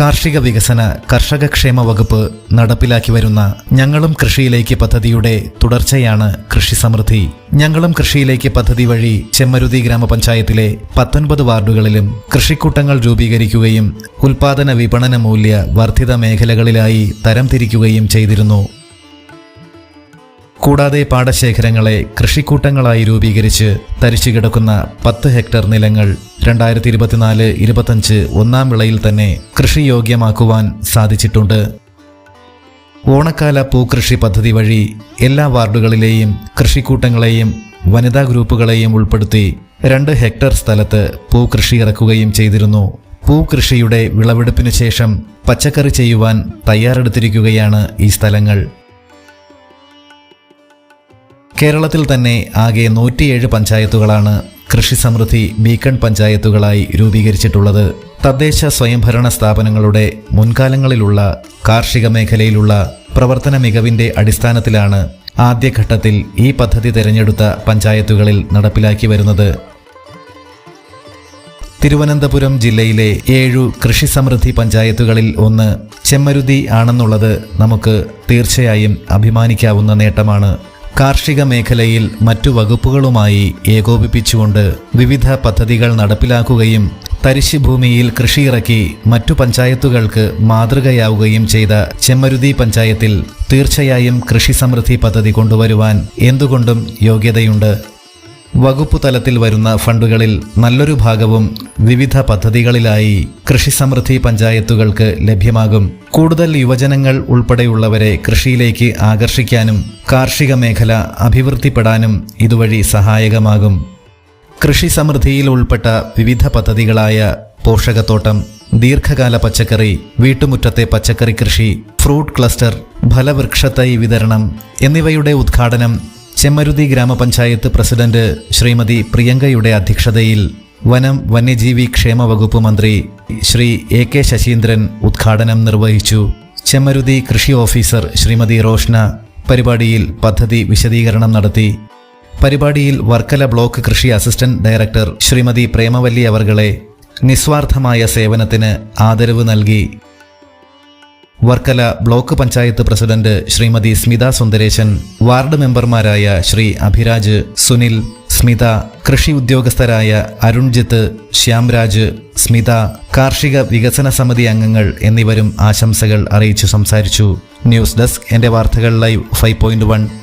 കാർഷിക വികസന കർഷകക്ഷേമ വകുപ്പ് നടപ്പിലാക്കി വരുന്ന ഞങ്ങളും കൃഷിയിലേക്ക് പദ്ധതിയുടെ തുടർച്ചയാണ് കൃഷി സമൃദ്ധി. ഞങ്ങളും കൃഷിയിലേക്ക് പദ്ധതി വഴി ചെമ്മരുതി ഗ്രാമപഞ്ചായത്തിലെ പത്തൊൻപത് വാർഡുകളിലും കൃഷിക്കൂട്ടങ്ങൾ രൂപീകരിക്കുകയും ഉൽപാദന വിപണന മൂല്യ വർദ്ധിത മേഖലകളിലായി തരംതിരിക്കുകയും ചെയ്തിരുന്നു. കൂടാതെ പാടശേഖരങ്ങളെ കൃഷിക്കൂട്ടങ്ങളായി രൂപീകരിച്ച് തരിച്ചു കിടക്കുന്ന പത്ത് ഹെക്ടർ നിലങ്ങൾ രണ്ടായിരത്തി ഇരുപത്തിനാല് ഇരുപത്തഞ്ച് ഒന്നാം വിളയിൽ തന്നെ കൃഷിയോഗ്യമാക്കുവാൻ സാധിച്ചിട്ടുണ്ട്. ഓണക്കാല പൂക്കൃഷി പദ്ധതി വഴി എല്ലാ വാർഡുകളിലെയും കൃഷിക്കൂട്ടങ്ങളെയും വനിതാ ഗ്രൂപ്പുകളെയും ഉൾപ്പെടുത്തി രണ്ട് ഹെക്ടർ സ്ഥലത്ത് പൂക്കൃഷി ഇറക്കുകയും ചെയ്തിരുന്നു. പൂക്കൃഷിയുടെ വിളവെടുപ്പിനു ശേഷം പച്ചക്കറി ചെയ്യുവാൻ തയ്യാറെടുത്തിരിക്കുകയാണ് ഈ സ്ഥലങ്ങൾ. കേരളത്തിൽ തന്നെ ആകെ നൂറ്റിയേഴ് പഞ്ചായത്തുകളാണ് കൃഷി സമൃദ്ധി ബീക്കൺ പഞ്ചായത്തുകളായി രൂപീകരിച്ചിട്ടുള്ളത്. തദ്ദേശ സ്വയംഭരണ സ്ഥാപനങ്ങളുടെ മുൻകാലങ്ങളിലുള്ള കാർഷിക മേഖലയിലുള്ള പ്രവർത്തന മികവിന്റെ അടിസ്ഥാനത്തിലാണ് ആദ്യഘട്ടത്തിൽ ഈ പദ്ധതി തിരഞ്ഞെടുത്ത പഞ്ചായത്തുകളിൽ നടപ്പിലാക്കി വരുന്നത്. തിരുവനന്തപുരം ജില്ലയിലെ ഏഴു കൃഷി സമൃദ്ധി പഞ്ചായത്തുകളിൽ ഒന്ന് ചെമ്മരുതി ആണെന്നുള്ളത് നമുക്ക് തീർച്ചയായും അഭിമാനിക്കാവുന്ന നേട്ടമാണ്. കാർഷിക മേഖലയിൽ മറ്റു വകുപ്പുകളുമായി ഏകോപിപ്പിച്ചുകൊണ്ട് വിവിധ പദ്ധതികൾ നടപ്പിലാക്കുകയും തരിശുഭൂമിയിൽ കൃഷിയിറക്കി മറ്റു പഞ്ചായത്തുകൾക്ക് മാതൃകയാവുകയും ചെയ്ത ചെമ്മരുതി പഞ്ചായത്തിൽ തീർച്ചയായും കൃഷി സമൃദ്ധി പദ്ധതി കൊണ്ടുവരുവാൻ എന്തുകൊണ്ടും യോഗ്യതയുണ്ട്. വകുപ്പ് തലത്തിൽ വരുന്ന ഫണ്ടുകളിൽ നല്ലൊരു ഭാഗവും വിവിധ പദ്ധതികളിലായി കൃഷി സമൃദ്ധി പഞ്ചായത്തുകൾക്ക് ലഭ്യമാകും. കൂടുതൽ യുവജനങ്ങൾ ഉൾപ്പെടെയുള്ളവരെ കൃഷിയിലേക്ക് ആകർഷിക്കാനും കാർഷിക മേഖല അഭിവൃദ്ധിപ്പെടാനും ഇതുവഴി സഹായകമാകും. കൃഷി സമൃദ്ധിയിൽ ഉൾപ്പെട്ട വിവിധ പദ്ധതികളായ പോഷകത്തോട്ടം ദീർഘകാല പച്ചക്കറി വീട്ടുമുറ്റത്തെ പച്ചക്കറി കൃഷി ഫ്രൂട്ട് ക്ലസ്റ്റർ ഫലവൃക്ഷത്തൈ വിതരണം എന്നിവയുടെ ഉദ്ഘാടനം ചെമ്മരുതി ഗ്രാമപഞ്ചായത്ത് പ്രസിഡന്റ് ശ്രീമതി പ്രിയങ്കയുടെ അധ്യക്ഷതയിൽ വനം വന്യജീവി ക്ഷേമ വകുപ്പ് മന്ത്രി ശ്രീ എ കെ ശശീന്ദ്രൻ ഉദ്ഘാടനം നിർവഹിച്ചു. ചെമ്മരുതി കൃഷി ഓഫീസർ ശ്രീമതി റോഷ്ന പരിപാടിയിൽ പദ്ധതി വിശദീകരണം നടത്തി. പരിപാടിയിൽ വർക്കല ബ്ലോക്ക് കൃഷി അസിസ്റ്റന്റ് ഡയറക്ടർ ശ്രീമതി പ്രേമവല്ലി അവർകളെ നിസ്വാർത്ഥമായ സേവനത്തിന് ആദരവ് നൽകി. Varkala block panchayat president Shrimati Smitha Sundaresan ward മെമ്പർമാരായ ശ്രീ അഭിരാജ് സുനിൽ സ്മിത കൃഷി ഉദ്യോഗസ്ഥരായ അരുൺജിത്ത് ശ്യാംരാജ് സ്മിത കാർഷിക വികസന സമിതി അംഗങ്ങൾ എന്നിവരും ആശംസകൾ അറിയിച്ചു സംസാരിച്ചു. ന്യൂസ് ഡെസ്ക് എന്റെ വാർത്തകൾ ലൈവ് ഫൈവ് പോയിന്റ് വൺ